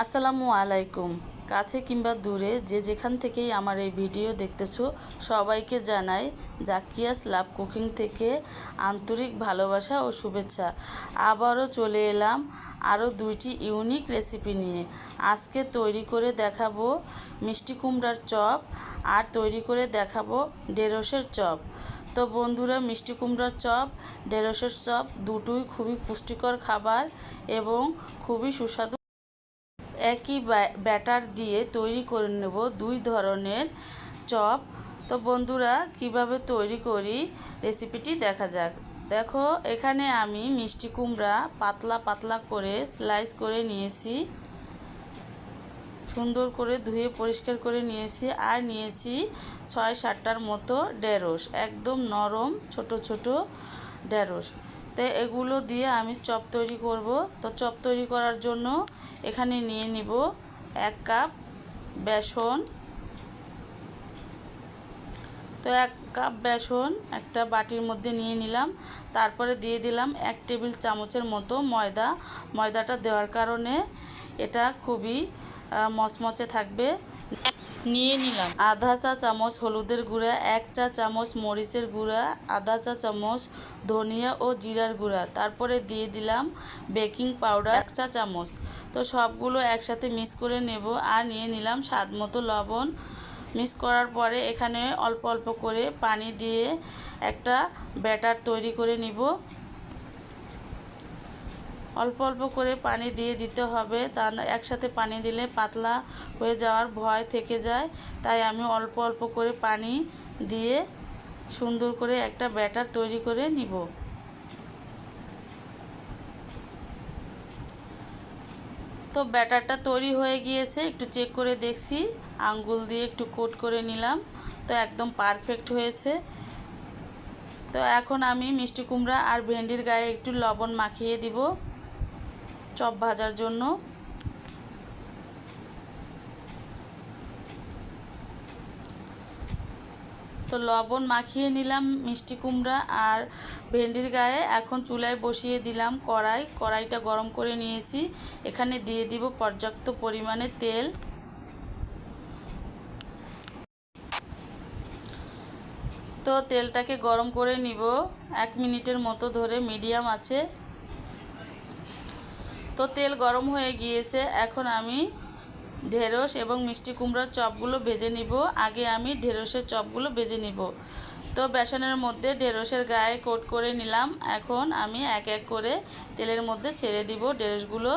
আসসালামু আলাইকুম। কাছে কিংবা দূরে যে যেখান থেকেই আমার এই ভিডিও দেখতেছো, সবাইকে জানাই জাকিয়াস লাভ কুকিং থেকে আন্তরিক ভালোবাসা ও শুভেচ্ছা। আবারও চলে এলাম আরও দুইটি ইউনিক রেসিপি নিয়ে। আজকে তৈরি করে দেখাবো মিষ্টি কুমড়ার চপ আর তৈরি করে দেখাবো ঢেঁড়সের চপ। তো বন্ধুরা, মিষ্টি কুমড়ার চপ, ঢেঁড়সের চপ দুটোই খুবই পুষ্টিকর খাবার এবং খুবই সুস্বাদু একই ব্যা- ব্যাটার দিয়ে তৈরি করে নেব দুই ধরনের চপ। তো বন্ধুরা, কীভাবে তৈরি করি রেসিপিটি দেখা যাক। দেখো, এখানে আমি মিষ্টি কুমড়া পাতলা পাতলা করে স্লাইস করে নিয়েছি। সুন্দর করে ধুয়ে পরিষ্কার করে নিয়েছি আর নিয়েছি ছয় সাতটার মতো ঢেঁড়স, একদম নরম ছোট ছোট ঢেঁড়স। তো এগুলো দিয়ে আমি চপ তৈরি করব। তো চপ তৈরি করার জন্য এখানে নিয়ে নিব এক কাপ বেসন। তো এক কাপ বেসন একটা বাটির মধ্যে নিয়ে নিলাম। তারপরে দিয়ে দিলাম এক টেবিল চামচের মতো ময়দা। ময়দাটা দেওয়ার কারণে এটা খুবই মচমচে থাকবে। নিয়ে নিলাম। আধা চা চামচ হলুদের গুঁড়া, এক চা চামচ মরিচের গুঁড়া, আধা চা চামচ ধনিয়া ও জিরার গুঁড়া। তারপরে দিয়ে দিলাম বেকিং পাউডার এক চা চামচ। তো সবগুলো একসাথে মিক্স করে নেব আর নিয়ে নিলাম স্বাদ মতো লবণ। মিক্স করার পরে এখানে অল্প অল্প করে পানি দিয়ে একটা ব্যাটার তৈরি করে নিব। অল্প অল্প করে পানি দিয়ে দিতে হবে। তা একসাথে পানি দিলে পাতলা হয়ে যাওয়ার ভয় থেকে যায়। তাই আমি অল্প অল্প করে পানি দিয়ে সুন্দর করে একটা ব্যাটার তৈরি করে নিব। তো ব্যাটারটা তৈরি হয়ে গিয়েছে, একটু চেক করে দেখছি। আঙ্গুল দিয়ে একটু কোট করে নিলাম, তো একদম পারফেক্ট হয়েছে। তো এখন আমি মিষ্টি কুমড়া আর ভেন্ডির গায়ে একটু লবণ মাখিয়ে দিব। চপ ভাজার জন্য। তো লবণ মাখিয়ে নিলাম মিষ্টি কুমড়া আর ভেন্ডির গায়ে। এখন চুলায় বসিয়ে দিলাম কড়াই। কড়াইটা গরম করে নিয়েছি। এখানে দিয়ে দিব পর্যাপ্ত পরিমাণে তেল। তো তেলটাকে গরম করে নিব। এক মিনিটের মতো ধরে মিডিয়াম আছে। তো তেল গরম হয়ে গিয়েছে, এখন আমি ঢেঁড়স এবং মিষ্টি কুমড়ার চপগুলো ভেজে নিব। আগে আমি ঢেঁড়সের চপগুলো ভেজে নিব। তো বেসনের মধ্যে ঢেঁড়সের গায়ে কোট করে নিলাম। এখন আমি এক এক করে তেলের মধ্যে ছেড়ে দিব ঢেঁড়সগুলো।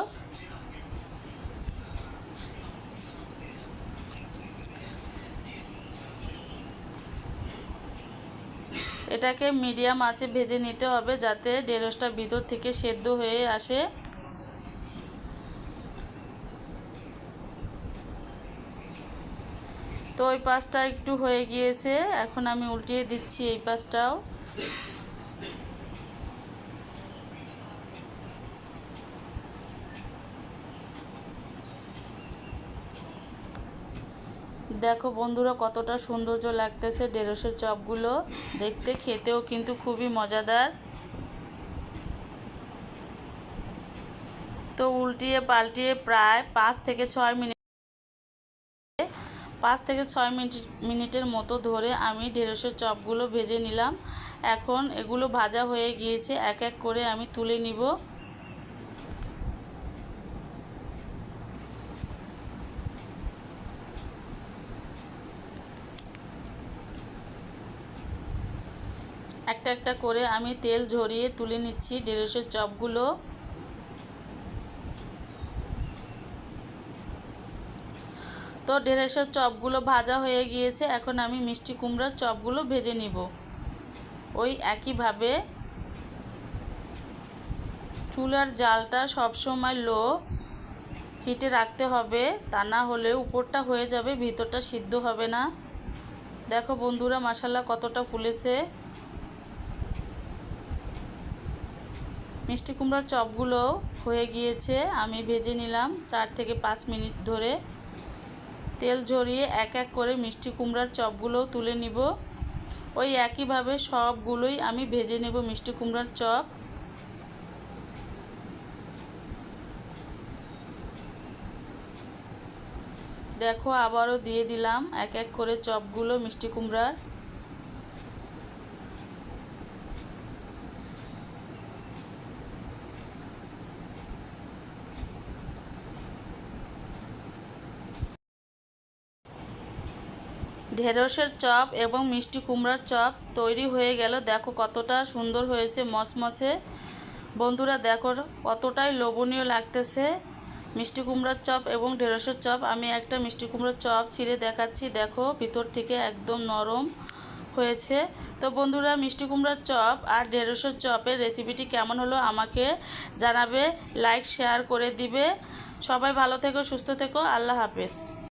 এটাকে মিডিয়াম আঁচে ভেজে নিতে হবে যাতে ঢেঁড়সটা ভিতর থেকে সেদ্ধ হয়ে আসে। তো ওই পাশটা একটু হয়ে গিয়েছে। এখন আমি উল্টিয়ে দিচ্ছি এই পাশটাও। দেখো বন্ধুরা, কতটা সৌন্দর্য লাগতেছে ঢেঁড়সের চপগুলো। দেখতে খেতেও কিন্তু খুবই মজাদার। তো উল্টিয়ে পাল্টিয়ে প্রায় পাঁচ থেকে ছয় মিনিট পাঁচ থেকে ছয় মিনিট, মিনিটের মতো ধরে আমি ঢেঁড়সের চপগুলো ভেজে নিলাম। এখন এগুলো ভাজা হয়ে গিয়েছে, এক এক করে আমি তুলে নিব। একটা একটা করে আমি তেল ঝরিয়ে তুলে নিচ্ছি ঢেঁড়সের চপগুলো। তো ঢেঁড়সের চপগুলো ভাজা হয়ে গিয়েছে। এখন আমি মিষ্টি কুমড়ার চপগুলো ভেজে নিব। ওই একইভাবে চুলার জালটা সবসময় লো হিটে রাখতে হবে। তা না হলে উপরটা হয়ে যাবে, ভিতরটা সিদ্ধ হবে না। দেখো বন্ধুরা মশালা কতটা ফুলেছে। মিষ্টি কুমড়ার চপগুলো হয়ে গিয়েছে, আমি ভেজে নিলাম চার থেকে পাঁচ মিনিট ধরে। তেল ঝরিয়ে এক এক করে মিষ্টি কুমড়ার চপগুলোও তুলে নিব। ওই একইভাবে সবগুলোই আমি ভেজে নেব মিষ্টি কুমড়ার চপ। দেখো আবারও দিয়ে দিলাম এক এক করে চপগুলো মিষ্টি কুমড়ার। ঢেঁড়সের চপ এবং মিষ্টি কুমড়ার চপ তৈরি হয়ে গেল। দেখো কতটা সুন্দর হয়েছে মসমসে বন্ধুরা, দেখো কতটাই লোভনীয় লাগতেছে। মিষ্টি কুমড়ার চপ এবং ঢেঁড়সের চপ। আমি একটা মিষ্টি কুমড়ার চপ ছিঁড়ে দেখাচ্ছি। দেখো, ভিতর থেকে একদম নরম হয়েছে। তো বন্ধুরা, মিষ্টি কুমড়ার চপ আর ঢেঁড়সের চপের রেসিপিটি কেমন হলো আমাকে জানাবে। লাইক শেয়ার করে দিবে। সবাই ভালো থেকো, সুস্থ থেকো। আল্লাহ হাফেজ।